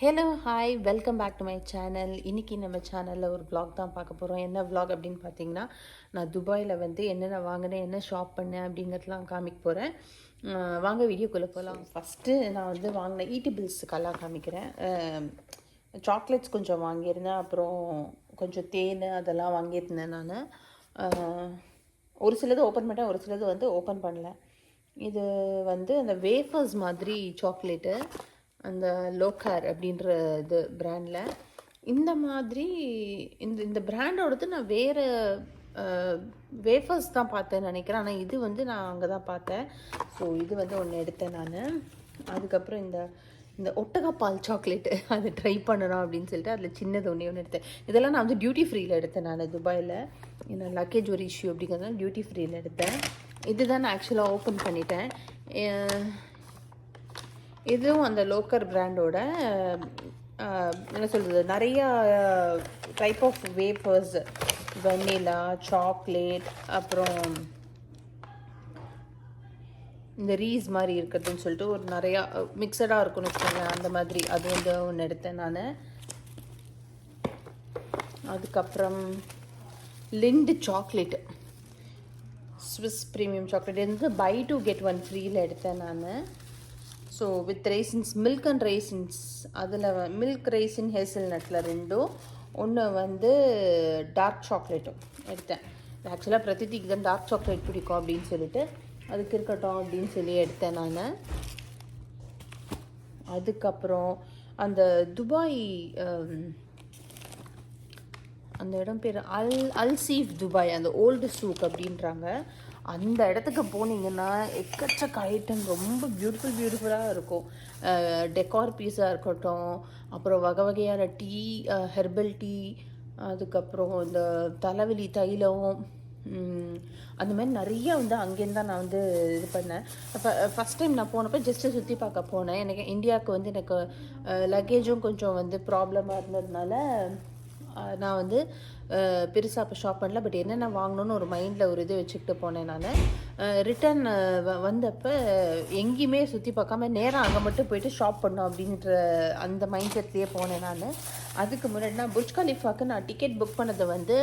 Hello hi welcome back to my channel இன்றைக்கி நம்ம சேனலில் ஒரு ப்ளாக் தான் பார்க்க போகிறோம் என்ன ப்ளாக் அப்படின்னு பார்த்தீங்கன்னா நான் துபாயில் வந்து என்னென்ன வாங்கினேன் என்ன ஷாப் பண்ணேன் அப்படிங்கிறதுலாம் காமிக்க போகிறேன் வாங்க வீடியோக்குள்ளே போகலாம் ஃபஸ்ட்டு நான் வந்து வாங்கின ஈட்டிபிள்ஸுக்கெல்லாம் காமிக்கிறேன். சாக்லேட்ஸ் கொஞ்சம் வாங்கியிருந்தேன். அப்புறம் கொஞ்சம் தேன் அதெல்லாம் வாங்கியிருந்தேன் நான். ஒரு சிலது ஓப்பன் பண்ணிட்டேன் ஒரு சிலது வந்து ஓப்பன் பண்ணல. இது வந்து அந்த வேஃபர்ஸ் மாதிரி சாக்லேட்டு அந்த லோக்கார் அப்படின்ற இது பிராண்டில் இந்த மாதிரி இந்த இந்த பிராண்டோடது நான் வேறு வேஃபர்ஸ் தான் பார்த்தேன் நினைக்கிறேன். ஆனால் இது வந்து நான் அங்கே தான் பார்த்தேன். ஸோ இது வந்து ஒன்று எடுத்தேன் நான். அதுக்கப்புறம் இந்த இந்த ஒட்டகப்பால் சாக்லேட்டு அதை ட்ரை பண்ணணும் அப்படின்னு சொல்லிட்டு அதில் சின்னது ஒன்றே ஒன்று எடுத்தேன். இதெல்லாம் நான் வந்து டியூட்டி ஃப்ரீயில் எடுத்தேன் நான் துபாயில். என்ன லக்கேஜ் ஒரு இஷ்யூ அப்படிங்கிறதுனால டியூட்டி ஃப்ரீயில் எடுத்தேன். இதுதான் நான் ஆக்சுவலாக ஓப்பன் பண்ணிட்டேன். இதுவும் அந்த லோக்கர் பிராண்டோட என்ன சொல்கிறது நிறையா type of wafers vanilla chocolate அப்புறம் இந்த ரீஸ் மாதிரி இருக்கிறதுன்னு சொல்லிட்டு ஒரு நிறையா மிக்சடாக இருக்கும்னு வச்சுக்கோங்களேன் அந்த மாதிரி. அது வந்து ஒன்று எடுத்தேன் நான். அதுக்கப்புறம் Lindt chocolate. Swiss premium chocolate இருந்து வந்து பை டூ கெட் ஒன் ஃப்ரீயில் எடுத்தேன் நான். So with raisins milk and raisins அதில் மில்க் ரைசின் ஹேசல் நட்டில் ரெண்டும். ஒன்று வந்து டார்க் சாக்லேட்டும் எடுத்தேன். ஆக்சுவலாக பிரதிதிக்கு தான் டார்க் சாக்லேட் பிடிக்கும் அப்படின்னு சொல்லிட்டு அதுக்கு இருக்கட்டும் அப்படின்னு சொல்லி எடுத்தேன் நான். அதுக்கப்புறம் அந்த துபாய் அந்த இடம் பேர் அல் அல்சீஃப் துபாய் அந்த ஓல்டு சூக் அப்படின்றாங்க. அந்த இடத்துக்கு போனீங்கன்னா எக்கச்சக்க ஐட்டம் ரொம்ப பியூட்டிஃபுல் பியூட்டிஃபுல்லாக இருக்கும். டெக்கார் பீஸாக இருக்கட்டும் அப்புறம் வகை வகையான டீ ஹெர்பல் டீ அதுக்கப்புறம் இந்த தலைவலி தைலம் அந்த மாதிரி நிறைய வந்து அங்கேருந்து தான் நான் வந்து இது பண்ணேன். இப்போ ஃபஸ்ட் டைம் நான் போனப்போ ஜஸ்ட்டு சுற்றி பார்க்க போனேன். எனக்கு இந்தியாவுக்கு வந்து எனக்கு லக்கேஜும் கொஞ்சம் வந்து ப்ராப்ளமாக இருந்ததுனால நான் வந்து பெருசாக அப்போ ஷாப் பண்ணல. பட் என்னென்ன வாங்கணும்னு ஒரு மைண்டில் ஒரு இது வச்சுக்கிட்டு போனேன் நான். ரிட்டன் வந்தப்போ எங்கேயுமே சுற்றி பார்க்காம நேராக அங்கே மட்டும் போயிட்டு ஷாப் பண்ணோம் அப்படின்ற அந்த மைண்ட் செட்லேயே போனேன் நான். அதுக்கு முன்னாடி நான் புர்ஜ் கலிஃபாக்கு நான் டிக்கெட் புக் பண்ணது வந்து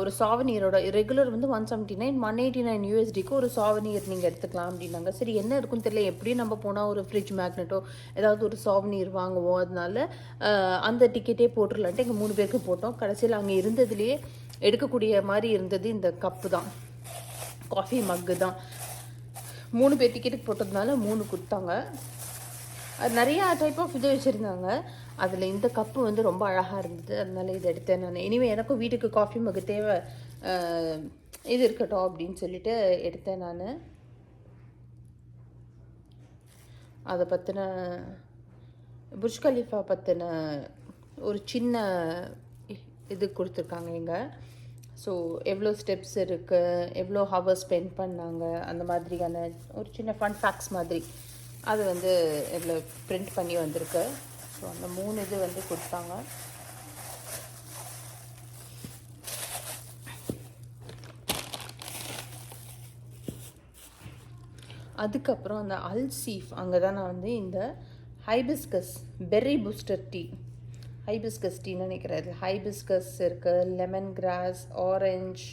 ஒரு சாவனியரோட ரெகுலர் வந்து one seventy nine one eighty nine யூஎஸ்டிக்கு ஒரு சாவனியர் நீங்கள் எடுத்துக்கலாம் அப்படின்னாங்க. சரி என்ன இருக்குன்னு தெரியல. எப்படியும் நம்ம போனால் ஒரு ஃப்ரிட்ஜ் மேக்னெட்டோ ஏதாவது ஒரு சாவனியர் வாங்குவோம். அதனால அந்த டிக்கெட்டே போட்டுடலான்ட்டு எங்கள் மூணு பேருக்கு போட்டோம். கடைசியில் அங்கே இருந்ததுலேயே எடுக்கக்கூடிய மாதிரி இருந்தது இந்த கப்பு தான். காஃபி மக்கு தான். மூணு பேர் டிக்கெட்டுக்கு போட்டதுனால மூணு கொடுத்தாங்க. அது நிறையா டைப் ஆஃப் இது வச்சுருந்தாங்க. அதில் இந்த கப்பு வந்து ரொம்ப அழகாக இருந்தது. அதனால் இதை எடுத்தேன் நான். இனிமேல் எனக்கும் வீட்டுக்கு காஃபி மக்கு தேவை இது இருக்கட்டும் அப்படின்னு சொல்லிட்டு எடுத்தேன் நான். அதை பற்றின புர்ஜ் கலீஃபா பற்றின ஒரு சின்ன இது கொடுத்துருக்காங்க இங்கே ஸோ எவ்வளோ ஸ்டெப்ஸ் இருக்குது எவ்வளோ ஹவர் ஸ்பெண்ட் பண்ணாங்க அந்த மாதிரியான ஒரு சின்ன ஃபன் ஃபேக்ஸ் மாதிரி. அது வந்து இதில் பிரிண்ட் பண்ணி வந்திருக்கு. ஸோ அந்த மூணு இது வந்து கொடுத்தாங்க. அதுக்கப்புறம் அந்த அல்சீஃப் அங்கே தான் நான் வந்து இந்த hibiscus berry booster tea hibiscus டீன்னு நினைக்கிறேன் இதில் ஹைபிஸ்கஸ் இருக்குது lemon grass orange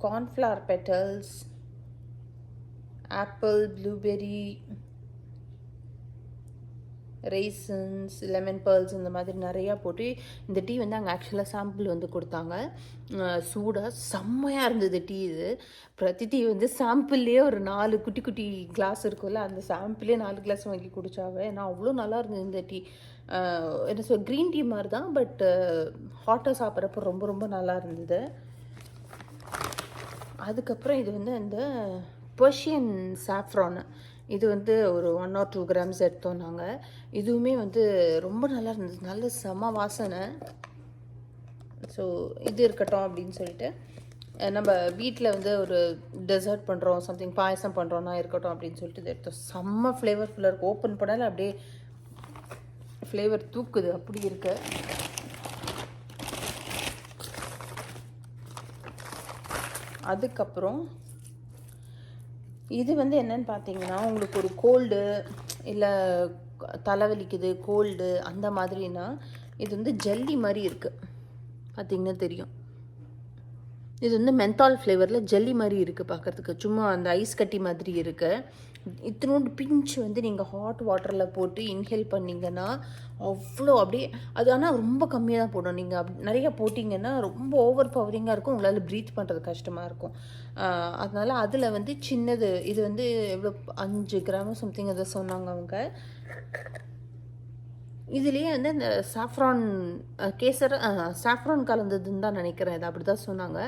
cornflower petals apple blueberry raisins lemon pearls இந்த மாதிரி நிறையா போட்டு இந்த டீ வந்து அங்கே ஆக்சுவலாக சாம்பிள் வந்து கொடுத்தாங்க. சூடாக செம்மையாக இருந்தது டீ இது. பிரதி டீ வந்து சாம்பிள்லேயே ஒரு நாலு குட்டி குட்டி கிளாஸ் இருக்கும்ல அந்த சாம்பிளே நாலு கிளாஸ் வாங்கி குடித்தாவே ஏன்னா அவ்வளோ நல்லா இருந்தது இந்த டீ. என்ன சொல் க்ரீன் டீ மாதிரி தான் பட் ஹாட்டாக சாப்பிட்றப்ப ரொம்ப ரொம்ப நல்லா இருந்தது. அதுக்கப்புறம் இது வந்து அந்த பர்ஷியன் சாஃப்ரான் இது வந்து ஒரு ஒன் ஆர் டூ கிராம்ஸ் எடுத்தோம் நாங்கள் இதுவுமே வந்து ரொம்ப நல்லா இருந்தது. நல்ல செம வாசனை. ஸோ இது இருக்கட்டும் அப்படின்னு சொல்லிட்டு நம்ம வீட்டில் வந்து ஒரு டெசர்ட் பண்ணுறோம் சம்திங் பாயசம் பண்ணுறோன்னா இருக்கட்டும் அப்படின்னு சொல்லிட்டு இது எடுத்தோம். செம்ம ஃப்ளேவர்ஃபுல்லாக இருக்குது ஓப்பன் பண்ணாலும் அப்படியே ஃப்ளேவர் தூக்குது. அப்படி இருக்கு. அதுக்கப்புறம் இது வந்து என்னன்னு பார்த்தீங்கன்னா உங்களுக்கு ஒரு கோல்டு இல்லை தலைவலிக்குது கோல்டு அந்த மாதிரினா இது வந்து ஜல்லி மாதிரி இருக்குது பார்த்தீங்கன்னா தெரியும். இது வந்து மென்தால் ஃப்ளேவரில் ஜல்லி மாதிரி இருக்குது பார்க்குறதுக்கு சும்மா அந்த ஐஸ் கட்டி மாதிரி இருக்குது இத்தினோண்டு பிஞ்ச் வந்து நீங்கள் ஹாட் வாட்டரில் போட்டு இன்ஹேல் பண்ணிங்கன்னா அவ்வளோ அப்படியே அது ஆனால் ரொம்ப கம்மியாக தான் போடணும் நீங்கள் அப் நிறைய போட்டிங்கன்னா ரொம்ப ஓவர் பவரிங்காக இருக்கும். உங்களால் ப்ரீத் பண்ணுறது கஷ்டமாக இருக்கும். அதனால் அதில் வந்து சின்னது இது வந்து எவ்வளோ அஞ்சு கிராம் சம்திங் அதை சொன்னாங்க அவங்க. இதுலேயே வந்து இந்த சாஃப்ரான் கேசர் சாஃப்ரான் கலந்ததுன்னு தான் நினைக்கிறேன். இது அப்படி தான் சொன்னாங்க.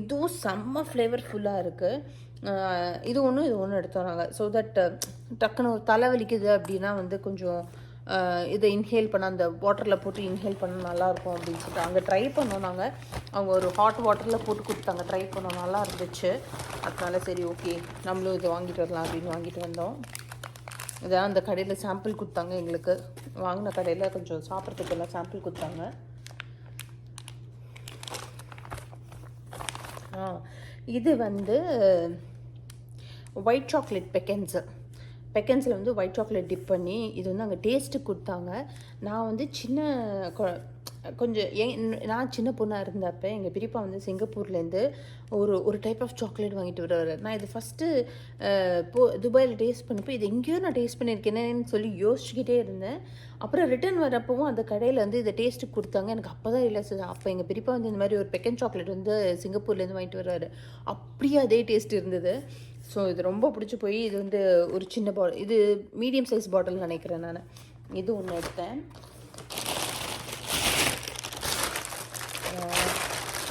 இதுவும் செம்ம ஃப்ளேவர்ஃபுல்லாக இருக்குது இது ஒன்று இது ஒன்று எடுத்தோம் நாங்கள் ஸோ தட் டக்குன்னு ஒரு தலைவலிக்குது அப்படின்னா வந்து கொஞ்சம் இதை இன்ஹேல் பண்ண அந்த வாட்டரில் போட்டு இன்ஹேல் பண்ண நல்லாயிருக்கும் அப்படின்னு சொல்லிட்டு அங்கே ட்ரை பண்ணோம் நாங்கள் அவங்க ஒரு ஹாட் வாட்டரில் போட்டு கொடுத்தாங்க. ட்ரை பண்ணோம் நல்லா இருந்துச்சு. அதனால சரி ஓகே நம்மளும் இதை வாங்கிட்டு வரலாம் அப்படின்னு வாங்கிட்டு வந்தோம். இதான் அந்த கடையில் சாம்பிள் கொடுத்தாங்க எங்களுக்கு. வாங்கின கடையில் கொஞ்சம் சாப்பிட்றதுக்கெல்லாம் சாம்பிள் கொடுத்தாங்க. ஆ இது வந்து ஒயிட் சாக்லேட் பெக்கன்ஸு பெக்கன்ஸில் வந்து ஒயிட் சாக்லேட் டிப் பண்ணி இது வந்து அங்கே டேஸ்ட்டு கொடுத்தாங்க. நான் வந்து சின்ன கொஞ்சம் என் நான் சின்ன பொண்ணாக இருந்தப்ப எங்கள் பிரிப்பா வந்து சிங்கப்பூர்லேருந்து ஒரு ஒரு டைப் ஆஃப் சாக்லேட் வாங்கிட்டு வருவார். நான் இது ஃபஸ்ட்டு போ துபாயில் டேஸ்ட் பண்ணப்போ இது எங்கேயோ நான் டேஸ்ட் பண்ணியிருக்கேனேன்னு சொல்லி யோசிச்சுக்கிட்டே இருந்தேன். அப்புறம் ரிட்டர்ன் வரப்பவும் அந்த கடையில் வந்து இதை டேஸ்ட்டு கொடுத்தாங்க. எனக்கு அப்போ தான் இல்லை சார் அப்போ எங்கள் பிரிப்பா வந்து இந்த மாதிரி ஒரு பெக்கன் சாக்லேட் வந்து சிங்கப்பூர்லேருந்து வாங்கிட்டு வருவார் அப்படியே அதே டேஸ்ட் இருந்தது. ஸோ இது ரொம்ப பிடிச்சி போய் இது வந்து ஒரு சின்ன பாட்டில் இது மீடியம் சைஸ் பாட்டில் நினைக்கிறேன் நான். இது ஒன்று எடுத்தேன்.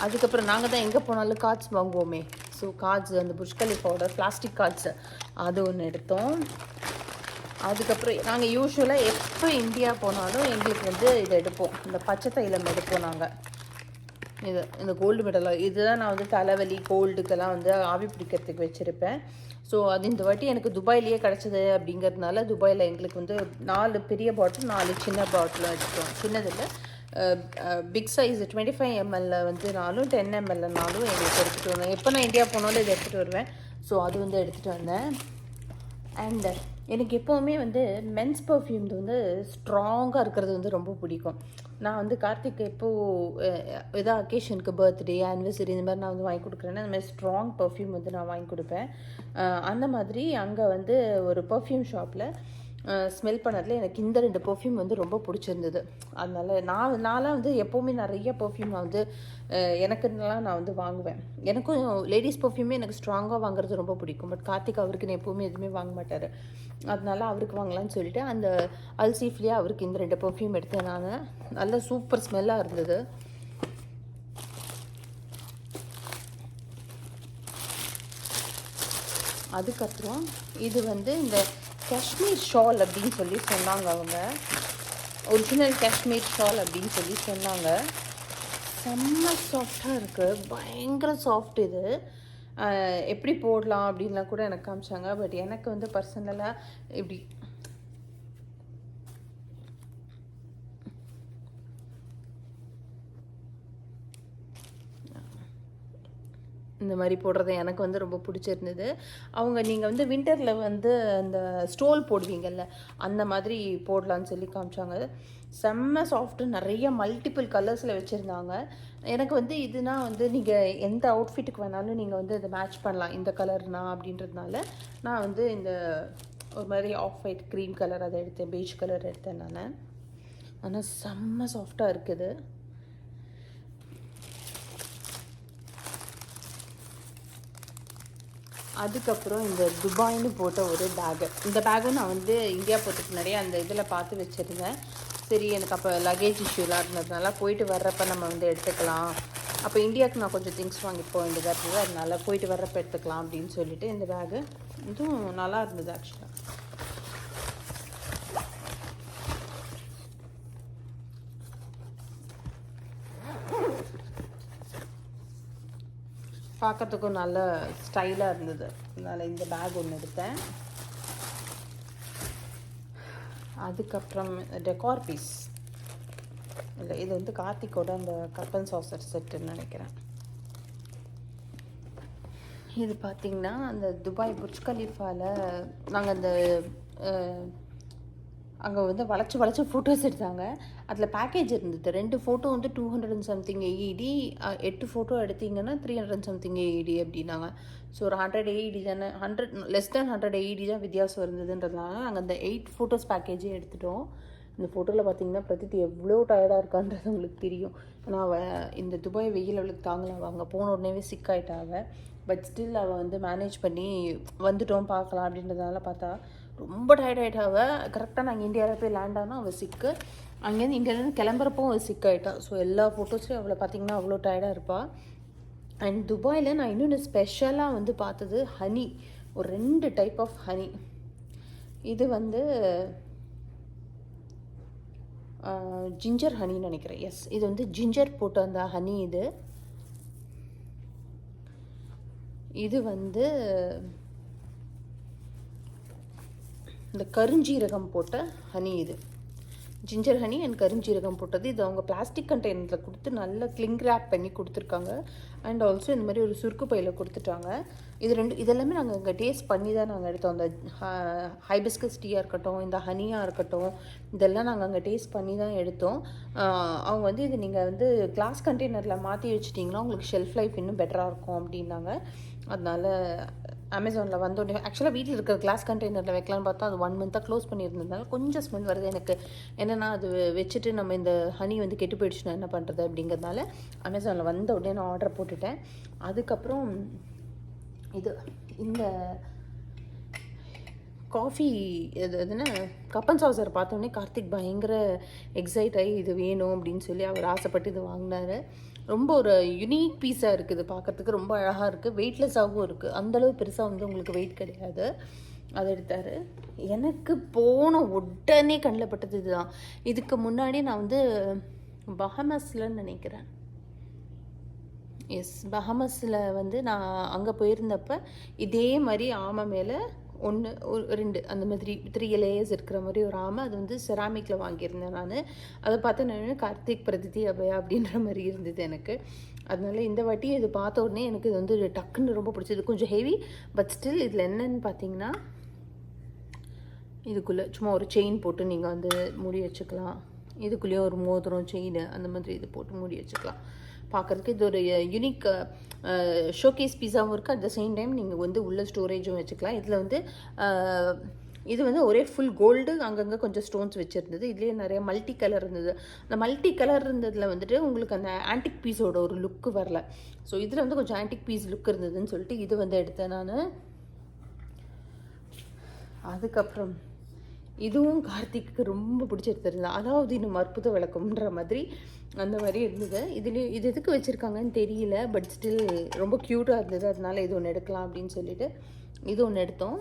அதுக்கப்புறம் நாங்கள் தான் எங்கே போனாலும் கார்ட்ஸ் வாங்குவோமே. ஸோ கார்ட்ஸ் அந்த புஷ்கலி பவுடர் பிளாஸ்டிக் கார்ட்ஸ் அது ஒன்று எடுத்தோம். அதுக்கப்புறம் நாங்கள் யூஸ்வலாக எப்போ இந்தியா போனாலும் எங்களுக்கு வந்து இதை எடுப்போம். இந்த பச்சை தைலம் எடுப்போம் நாங்கள் இது இந்த கோல்டு மெடலாக இதுதான் நான் வந்து தலைவலி கோல்டுக்கெல்லாம் வந்து ஆவி பிடிக்கிறதுக்கு வச்சுருப்பேன். ஸோ அது இந்த வாட்டி எனக்கு துபாயிலேயே கிடச்சிது அப்படிங்கிறதுனால துபாயில் எங்களுக்கு வந்து நாலு பெரிய பாட்டில் நாலு சின்ன பாட்டிலும் எடுத்தோம். சின்னதில்லை பிக் சைஸ் டுவெண்ட்டி ஃபைவ் எம்எல்ல வந்து நாலும் டென் எம்எல்னாலும் எங்களுக்கு எடுத்துகிட்டு வந்தேன் எப்போ நான் இந்தியா போனாலும் இதை எடுத்துகிட்டு வருவேன். ஸோ அது வந்து எடுத்துகிட்டு வந்தேன். அண்ட் எனக்கு எப்போவுமே வந்து மென்ஸ் பர்ஃப்யூம் வந்து ஸ்ட்ராங்காக இருக்கிறது வந்து ரொம்ப பிடிக்கும். நான் வந்து கார்த்திக் எப்போது ஏதோ அக்கேஷனுக்கு பர்த்டே ஆனிவர்சரி இந்த மாதிரி நான் வந்து வாங்கி கொடுக்குறேன்னா அந்த மாதிரி ஸ்ட்ராங் பர்ஃப்யூம் வந்து நான் வாங்கி கொடுப்பேன். அந்த மாதிரி அங்கே வந்து ஒரு பர்ஃப்யூம் ஷாப்பில் ஸ்மெல் பண்ணதில் எனக்கு இந்த ரெண்டு பர்ஃப்யூம் வந்து ரொம்ப பிடிச்சிருந்தது. அதனால் நான் நான்லாம் வந்து எப்போவுமே நிறைய பர்ஃப்யூம் நான் வந்து எனக்குலாம் எனக்குன்னெலாம் நான் வந்து வாங்குவேன். எனக்கும் லேடிஸ் பர்ஃப்யூமே எனக்கு ஸ்ட்ராங்காக வாங்குறது ரொம்ப பிடிக்கும். பட் கார்த்திக் அவருக்கு நான் எப்போவுமே எதுவுமே வாங்க மாட்டார். அதனால அவருக்கு வாங்கலாம்னு சொல்லிட்டு அந்த அல்சீஃப்லேயே அவருக்கு இந்த ரெண்டு பர்ஃப்யூம் எடுத்தேன் நான். நல்ல சூப்பர் ஸ்மெல்லாக இருந்தது. அதுக்கப்புறம் இது வந்து இந்த காஷ்மீர் ஷால் அப்படின்னு சொல்லி சொன்னாங்க அவங்க. ஒரிஜினல் காஷ்மீர் ஷால் அப்படின்னு சொல்லி சொன்னாங்க. செம்ம சாஃப்டாக இருக்குது பயங்கர சாஃப்ட் இது. எப்படி போடலாம் அப்படின்லாம் கூட எனக்கு காமிச்சாங்க. பட் எனக்கு வந்து பர்சனலாக இப்படி இந்த மாதிரி போடுறது எனக்கு வந்து ரொம்ப பிடிச்சிருந்தது. அவங்க நீங்கள் வந்து வின்டரில் வந்து அந்த ஸ்டோல் போடுவீங்கல்ல அந்த மாதிரி போடலான்னு சொல்லி காமிச்சாங்க. செம்ம சாஃப்ட்டு நிறைய மல்டிபிள் கலர்ஸில் வச்சுருந்தாங்க. எனக்கு வந்து இதுனா வந்து நீங்கள் எந்த அவுட்ஃபிட்டுக்கு வேணாலும் நீங்கள் வந்து இதை மேட்ச் பண்ணலாம் இந்த கலர்னா அப்படின்றதுனால நான் வந்து இந்த ஒரு மாதிரி ஆஃப் ஒயிட் க்ரீம் கலர் அதை எடுத்தேன் பேஜ் கலர் எடுத்தேன் நான். ஆனால் செம்ம சாஃப்டாக இருக்குது. அதுக்கப்புறம் இந்த துபாய்னு போட்ட ஒரு பேகு. இந்த பேகும் நான் வந்து இந்தியா போகிறதுக்கு முன்னாடியே அந்த இதில் பார்த்து வச்சுருந்தேன். சரி எனக்கு அப்போ லக்கேஜ் இஷ்யூலாம் இருந்ததுனால போயிட்டு வர்றப்ப நம்ம வந்து எடுத்துக்கலாம். அப்போ இந்தியாவுக்கு நான் கொஞ்சம் திங்ஸ் வாங்கிட்டு போக வேண்டியதாக இருந்தது. அதனால போயிட்டு வர்றப்ப எடுத்துக்கலாம் அப்படின்னு சொல்லிட்டு இந்த பேகு. இதுவும் நல்லா இருந்தது ஆக்சுவலாக பார்க்கறதுக்கும் நல்ல ஸ்டைலாக இருந்தது. அதனால் இந்த பேக் ஒன்று எடுத்தேன். அதுக்கப்புறம் டெக்கார் பீஸ் இல்லை இது வந்து கார்த்திக்கோட அந்த கப்பன் சாசர் செட்டுன்னு நினைக்கிறேன். இது பார்த்தீங்கன்னா அந்த துபாய் புர்ஜ் கலீஃபாவில் நாங்கள் அந்த அங்கே வந்து வளைச்சி வளைச்சி ஃபோட்டோஸ் எடுத்தாங்க. அதில் பேக்கேஜ் இருந்தது. ரெண்டு ஃபோட்டோ வந்து two hundred and something AED எட்டு ஃபோட்டோ எடுத்தீங்கன்னா three hundred and something AED அப்படின்னாங்க. ஸோ ஒரு ஹண்ட்ரட் ஏஇடி தானே hundred less than hundred AED தான் வித்தியாசம் இருந்ததுன்றதுனால நாங்கள் அந்த எயிட் ஃபோட்டோஸ் பேக்கேஜே எடுத்துட்டோம். இந்த ஃபோட்டோவில் பார்த்தீங்கன்னா பிரதித் எவ்வளோ டயர்டாக இருக்கான்றது உங்களுக்கு தெரியும். ஏன்னா அவள் இந்த துபாய் வெயில் அவளுக்கு தாங்கலாம் அவள் அங்கே போன உடனே சிக் ஆகிட்டா அவள் பட் ஸ்டில் அவள் வந்து மேனேஜ் பண்ணி வந்துட்டோம் பார்க்கலாம் அப்படின்றதுனால பார்த்தா ரொம்ப டயர்ட் ஆகிட்டா அவள் கரெக்டாக நாங்கள் இந்தியாவில் போய் லேண்ட் ஆனால் அவள் சிக்கு அங்கேருந்து இந்தியாவிலேருந்து கிளம்புறப்போ அவள் சிக் ஆகிட்டா ஸோ எல்லா ஃபோட்டோஸ்லையும் அவளை பார்த்திங்கன்னா அவ்வளோ டயர்டாக இருப்பாள் அண்ட் துபாயில் நான் இன்னொன்று ஸ்பெஷலாக வந்து பார்த்தது ஹனி ஒரு ரெண்டு டைப் ஆஃப் ஹனி இது வந்து ஜிஞ்சர் ஹனின்னு நினைக்கிறேன். எஸ் இது வந்து ஜிஞ்சர் போட்டு அந்த ஹனி இது. இது வந்து இந்த கருஞ்சீரகம் போட்ட ஹனி இது. ஜிஞ்சர் ஹனி அண்ட் கருஞ்சீரகம் போட்டது. இது அவங்க பிளாஸ்டிக் கண்டெய்னரில் கொடுத்து நல்லா கிளிங் ரேப் பண்ணி கொடுத்துருக்காங்க. அண்ட் ஆல்சோ இந்த மாதிரி ஒரு சுருக்கு பையில் கொடுத்துட்டாங்க. இது ரெண்டு இதெல்லாமே நாங்கள் இங்கே டேஸ்ட் பண்ணி தான் நாங்கள் எடுத்தோம். அந்த ஹைபிஸ்கஸ் டீயாக இருக்கட்டும் இந்த ஹனியாக இருக்கட்டும் இதெல்லாம் நாங்கள் அங்கே டேஸ்ட் பண்ணி தான் எடுத்தோம். அவங்க வந்து இது நீங்கள் வந்து கிளாஸ் கண்டெய்னரில் மாற்றி வச்சிட்டிங்கன்னா உங்களுக்கு ஷெல்ஃப் லைஃப் இன்னும் பெட்டராக இருக்கும் அப்படின்னாங்க. அதனால் அமேசானில் வந்தோடனே ஆக்சுவலாக வீட்டில் இருக்கிற கிளாஸ் கண்டெய்னரில் வைக்கலான்னு பார்த்தா அது ஒன் மந்த்தாக க்ளோஸ் பண்ணியிருந்ததுனால கொஞ்சம் ஸ்மெல் வருது. எனக்கு என்னென்னா அது வச்சுட்டு நம்ம இந்த ஹனி வந்து கெட்டு போயிடுச்சுன்னா என்ன பண்ணுறது அப்படிங்கிறதுனால அமேசானில் வந்த உடனே நான் ஆர்டர் போட்டுட்டேன். அதுக்கப்புறம் இது இந்த காஃபி இது எதுனா கப்பன் சாசர் பார்த்தோன்னே கார்த்திக் பயங்கர எக்ஸைட் ஆகி இது வேணும் அப்படின்னு சொல்லி அவர் ஆசைப்பட்டு இது வாங்கினாரு. ரொம்ப ஒரு யுனிக் பீஸாக இருக்குது. பார்க்கறதுக்கு ரொம்ப அழகாக இருக்குது வெயிட்லெஸ்ஸாகவும் இருக்குது அந்தளவு பெருசாக வந்து உங்களுக்கு வெயிட் கிடையாது. அதை எடுத்தார். எனக்கு போன உடனே கண்ணில் பட்டது இதுதான். இதுக்கு முன்னாடி நான் வந்து பஹமஸ்லன்னு நினைக்கிறேன். எஸ் பஹமஸில் வந்து நான் அங்கே போயிருந்தப்ப இதே மாதிரி ஆமை மேலே ஒன்று ஒரு ரெண்டு அந்த மாதிரி த்ரீ லேயர்ஸ் இருக்கிற மாதிரி ஒரு ஆமை அது வந்து செராமிக்கில் வாங்கியிருந்தேன் நான். அதை பார்த்து நான் கார்த்திக் பிரதிதி அபயா அப்படின்ற மாதிரி இருந்தது எனக்கு. அதனால இந்த வாட்டி இது பார்த்த உடனே எனக்கு இது வந்து டக்குன்னு ரொம்ப பிடிச்சது. கொஞ்சம் ஹெவி பட் ஸ்டில் இதில் என்னன்னு பார்த்தீங்கன்னா இதுக்குள்ளே சும்மா ஒரு செயின் போட்டு நீங்கள் வந்து மூடி வச்சுக்கலாம். இதுக்குள்ளேயே ஒரு மோதிரம் செயின் அந்த மாதிரி இது போட்டு மூடி வச்சுக்கலாம். பார்க்குறதுக்கு இது ஒரு யூனிக் ஷோகேஸ் பீஸாவும் இருக்குது அட் த சேம் டைம் நீங்கள் வந்து உள்ள ஸ்டோரேஜும் வச்சுக்கலாம். இதில் வந்து இது வந்து ஒரே ஃபுல் கோல்டு அங்கங்கே கொஞ்சம் ஸ்டோன்ஸ் வச்சுருந்தது. இதுலேயே நிறைய மல்டி கலர் இருந்தது. அந்த மல்டி கலர் இருந்ததில் வந்துட்டு உங்களுக்கு அந்த ஆன்டிக் பீஸோட ஒரு லுக்கு வரல. ஸோ இதில் வந்து கொஞ்சம் ஆன்டிக் பீஸ் லுக் இருந்ததுன்னு சொல்லிட்டு இது வந்து எடுத்தேன் நான். அதுக்கப்புறம் இதுவும் கார்த்திக்கு ரொம்ப பிடிச்சிருந்தது. அதாவது இன்னும் அற்புத விளக்கம்ன்ற மாதிரி அந்த மாதிரி இருந்தது. இதுலேயும் இது எதுக்கு வச்சுருக்காங்கன்னு தெரியல பட் ஸ்டில் ரொம்ப க்யூட்டாக இருந்தது. அதனால இது ஒன்று எடுக்கலாம் அப்படின்னு சொல்லிட்டு இது ஒன்று எடுத்தோம்.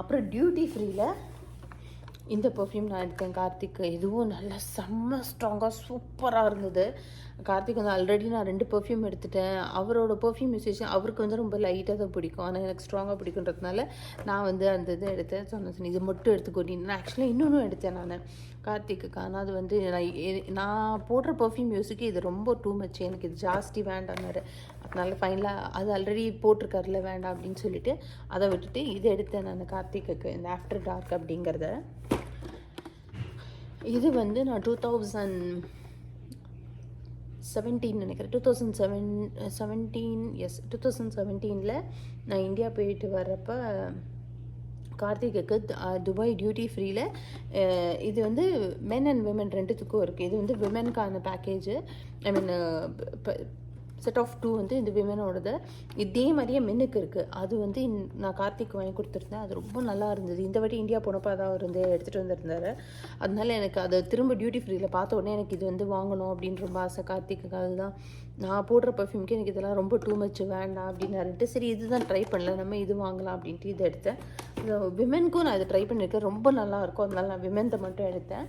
அப்புறம் டியூட்டி ஃப்ரீயில் இந்த பர்ஃப்யூம் நான் எடுத்தேன் கார்த்திக். இதுவும் நல்லா செம்ம ஸ்ட்ராங்காக சூப்பராக இருந்தது. கார்த்திக் வந்து ஆல்ரெடி நான் ரெண்டு பர்ஃப்யூம் எடுத்துட்டேன். அவரோட பர்ஃப்யூம் யூசேஜ் அவருக்கு வந்து ரொம்ப லைட்டாக தான் பிடிக்கும். ஆனால் எனக்கு ஸ்ட்ராங்காக பிடிக்குன்றதுனால நான் வந்து அந்த இது எடுத்தேன். சொன்னேன் இது மட்டும் எடுத்துக்கொண்டு நான் ஆக்சுவலாக இன்னொன்றும் எடுத்தேன் நான். கார்த்திக்கு ஆனால் அது வந்து நான் நான் போடுற பர்ஃப்யூம் யூஸுக்கு இது ரொம்ப டூ மச் எனக்கு இது ஜாஸ்தி வேண்டாம்னாரு அதனால ஃபைனலாக அது ஆல்ரெடி போட்டிருக்காருல வேண்டாம் அப்படின்னு சொல்லிட்டு அதை விட்டுட்டு இதை எடுத்தேன் நான் கார்த்திக்கு இந்த ஆஃப்டர் டார்க் அப்படிங்கிறத. இது வந்து நான் டூ தௌசண்ட் செவன்டீன் நினைக்கிறேன். Two thousand seven seventeen yes two thousand செவன்டீனில் நான் இந்தியா போயிட்டு வர்றப்போ கார்த்திகைக்கு துபாய் டியூட்டி ஃப்ரீயில் இது வந்து மென் அண்ட் விமன் ரெண்டுத்துக்கும் இருக்குது இது வந்து விமென்கான package I mean set of two வந்து இந்த விமனோடது இதே மாதிரியே மென்னுக்கு இருக்குது அது வந்து இன்- நான் கார்த்திக் வாங்கி கொடுத்துருந்தேன். அது ரொம்ப நல்லா இருந்தது. இந்த வாட்டி இந்தியா போனப்போ அதான் அவர் வந்து எடுத்துகிட்டு வந்திருந்தார். அதனால எனக்கு அதை திரும்ப டியூட்டி ஃப்ரீயில் பார்த்த உடனே எனக்கு இது வந்து வாங்கணும் அப்படின்னு ரொம்ப ஆசை. கார்த்திக்குக்காக அதுதான் நான் போடுற பர்ஃப்யூம்க்கு எனக்கு இதெல்லாம் ரொம்ப டூ மச் வேண்டாம் அப்படின்னாருன்ட்டு சரி இதுதான் ட்ரை பண்ணல நம்ம இது வாங்கலாம் அப்படின்ட்டு இதை எடுத்தேன். விமென்க்கும் நான் இதை ட்ரை பண்ணியிருக்கேன் ரொம்ப நல்லா இருக்கும். அதனால நான் விமென்த்தை மட்டும் எடுத்தேன்.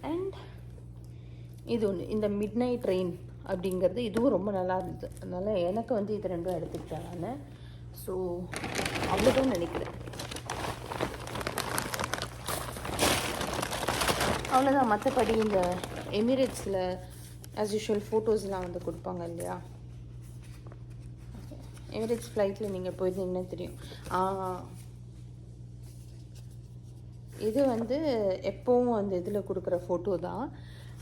அண்ட் இது ஒன்று இந்த மிட் நைட் ட்ரெயின் அப்படிங்கிறது இதுவும் ரொம்ப நல்லா இருந்தது. அதனால் எனக்கு வந்து இது ரெண்டும் எடுத்துக்கிட்டேன் நான். ஸோ அவ்வளோதான் நினைக்கிறேன். அவ்வளோதான் மற்றபடி இந்த எமிரேட்ஸில் ஆஸ் யூஷுவல் ஃபோட்டோஸ்லாம் வந்து கொடுப்பாங்க இல்லையா? எமிரேட்ஸ் ஃப்ளைட்டில் நீங்கள் போயிருந்தீங்கன்னா தெரியும். இது வந்து எப்போவும் அந்த இதில் கொடுக்குற ஃபோட்டோ தான்.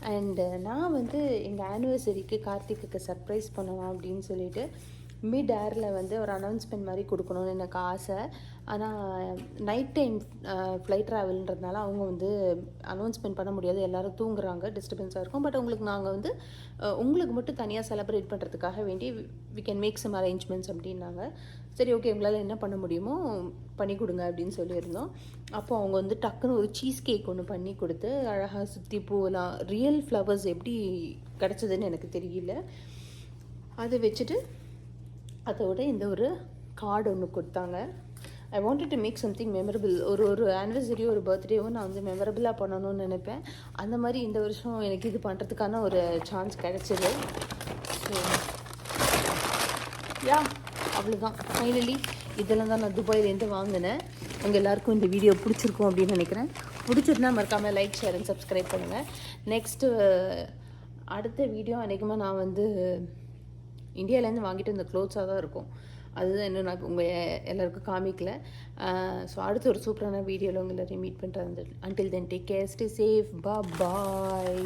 அண்டு uh, நான் வந்து எங்கள் ஆனிவர்சரிக்கு கார்த்திக்கு சர்ப்ரைஸ் பண்ணலாம் அப்படின்னு சொல்லிட்டு மிட் ஏரில் வந்து ஒரு அனௌன்ஸ்மெண்ட் மாதிரி கொடுக்கணும்னு எனக்கு ஆசை. ஆனால் நைட் டைம் ஃப்ளைட் ட்ராவல்ன்றதுனால அவங்க வந்து அனௌன்ஸ்மெண்ட் பண்ண முடியாது. எல்லோரும் தூங்குறாங்க டிஸ்டர்பன்ஸாக இருக்கும். பட் உங்களுக்கு நாங்கள் வந்து உங்களுக்கு மட்டும் தனியாக செலிப்ரேட் பண்ணுறதுக்காக வேண்டி we can make some arrangements அப்படின்னாங்க. சரி ஓகே உங்களால் என்ன பண்ண முடியுமோ பண்ணி கொடுங்க அப்படின்னு சொல்லியிருந்தோம். அப்போ அவங்க வந்து டக்குன்னு ஒரு சீஸ் கேக் ஒன்று பண்ணி கொடுத்து அழகாக சுற்றி பூவெல்லாம் ரியல் ஃப்ளவர்ஸ் எப்படி கிடச்சதுன்னு எனக்கு தெரியல. அதை வச்சுட்டு அதோட இந்த ஒரு கார்டு ஒன்று கொடுத்தாங்க. I wanted to make something memorable ஒரு ஒரு ஆனிவர்சரியோ ஒரு பர்த்டேவோ நான் வந்து மெமரபிளாக பண்ணணும்னு நினைப்பேன். அந்த மாதிரி இந்த வருஷம் எனக்கு இது பண்ணுறதுக்கான ஒரு சான்ஸ் கிடச்சிது. ஸோ யா அவ்வளோதான் ஃபைனலி இதெல்லாம் தான் நான் துபாயிலேருந்து வாங்கினேன். உங்கள் எல்லாருக்கும் இந்த வீடியோ பிடிச்சிருக்கும் அப்படின்னு நினைக்கிறேன். பிடிச்சிருந்தா மறக்காமல் லைக் ஷேர் அண்ட் சப்ஸ்கிரைப் பண்ணுங்கள் நெக்ஸ்ட்டு அடுத்த வீடியோ அன்றைக்குமா நான் வந்து இந்தியாவிலேருந்து வாங்கிட்டு இந்த க்ளோத்ஸாக தான் இருக்கும். அதுதான் இன்னும் நான் உங்கள் எல்லாருக்கும் காமிக்கல. ஸோ அடுத்த ஒரு சூப்பரான வீடியோவில் உங்களை மீட் பண்ணுறேன் until then take care stay safe bye bye